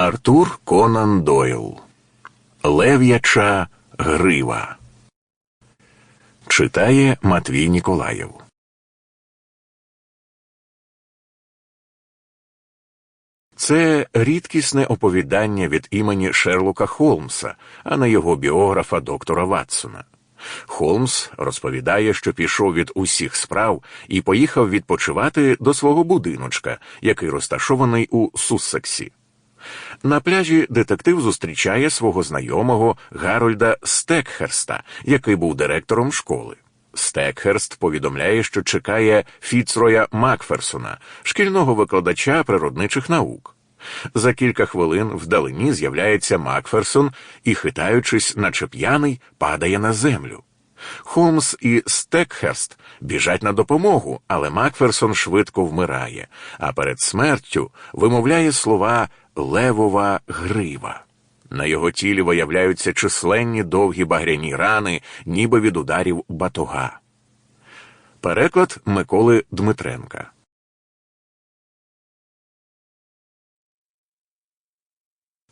Артур Конан Дойл Лев'яча грива. Читає Матвій Ніколаєв. Це рідкісне оповідання від імені Шерлока Холмса, а не його біографа доктора Ватсона. Холмс розповідає, що пішов від усіх справ і поїхав відпочивати до свого будиночка, який розташований у Суссексі. На пляжі детектив зустрічає свого знайомого Гарольда Стекхерста, який був директором школи. Стекхерст повідомляє, що чекає Фіцроя Макферсона, шкільного викладача природничих наук. За кілька хвилин вдалині з'являється Макферсон і, хитаючись, наче п'яний, падає на землю. Холмс і Стекхерст біжать на допомогу, але Макферсон швидко вмирає, а перед смертю вимовляє слова левова грива. На його тілі виявляються численні довгі багряні рани, ніби від ударів батога. Переклад Миколи Дмитренка.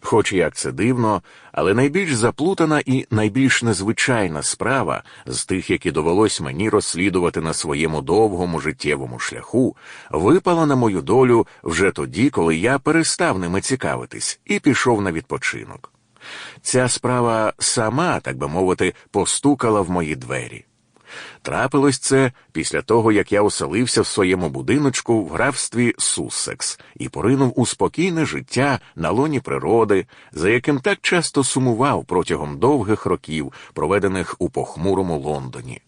Хоч як це дивно, але найбільш заплутана і найбільш незвичайна справа з тих, які довелось мені розслідувати на своєму довгому життєвому шляху, випала на мою долю вже тоді, коли я перестав ними цікавитись і пішов на відпочинок. Ця справа сама, так би мовити, постукала в мої двері. Трапилось це після того, як я оселився в своєму будиночку в графстві Суссекс і поринув у спокійне життя на лоні природи, за яким так часто сумував протягом довгих років, проведених у похмурому Лондоні.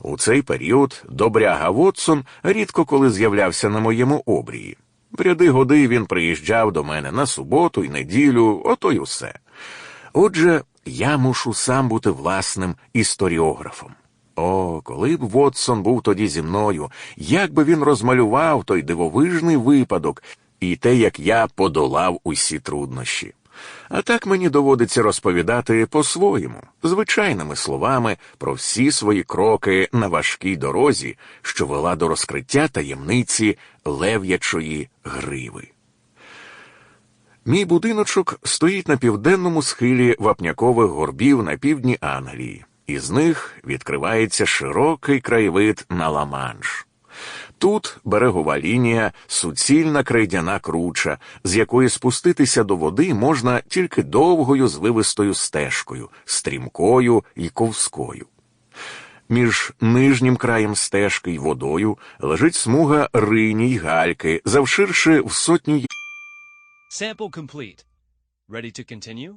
У цей період добряга Вотсон рідко коли з'являвся на моєму обрії. В ряди годи він приїжджав до мене на суботу й неділю, ото й усе. Отже, я мушу сам бути власним історіографом. О, коли б Вотсон був тоді зі мною, як би він розмалював той дивовижний випадок і те, як я подолав усі труднощі. А так мені доводиться розповідати по-своєму, звичайними словами, про всі свої кроки на важкій дорозі, що вела до розкриття таємниці лев'ячої гриви. Мій будиночок стоїть на південному схилі вапнякових горбів на півдні Англії. Із них відкривається широкий краєвид на Ла-Манш. Тут берегова лінія, суцільна крейдяна круча, з якої спуститися до води можна тільки довгою звивистою стежкою, стрімкою і ковською. Між нижнім краєм стежки й водою лежить смуга рині й гальки, завширши в сотні Sample complete. Ready to continue?